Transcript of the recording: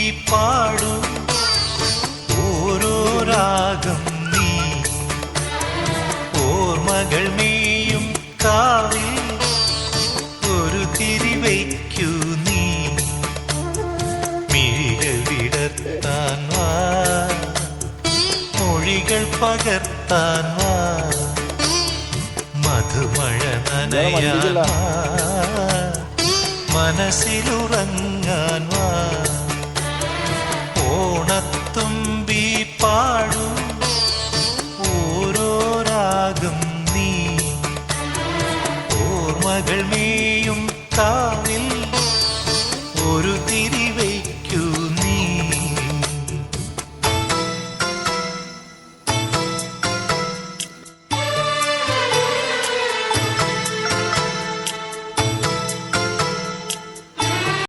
പാടൂ. ഓരോ രാഗം നീ. ഓർമ്മകൾ മേയും കാവിൽ ഒരു തിരിവയ്ക്കൂ നീ. മിഴികൾ വിടർത്താൻ വാ. മൊഴികൾ പകർത്താൻ വാ. മധുമഴ നനയാ വാ. ഓർമ്മകൾ മേയും താറിൽ ഒരു തിരി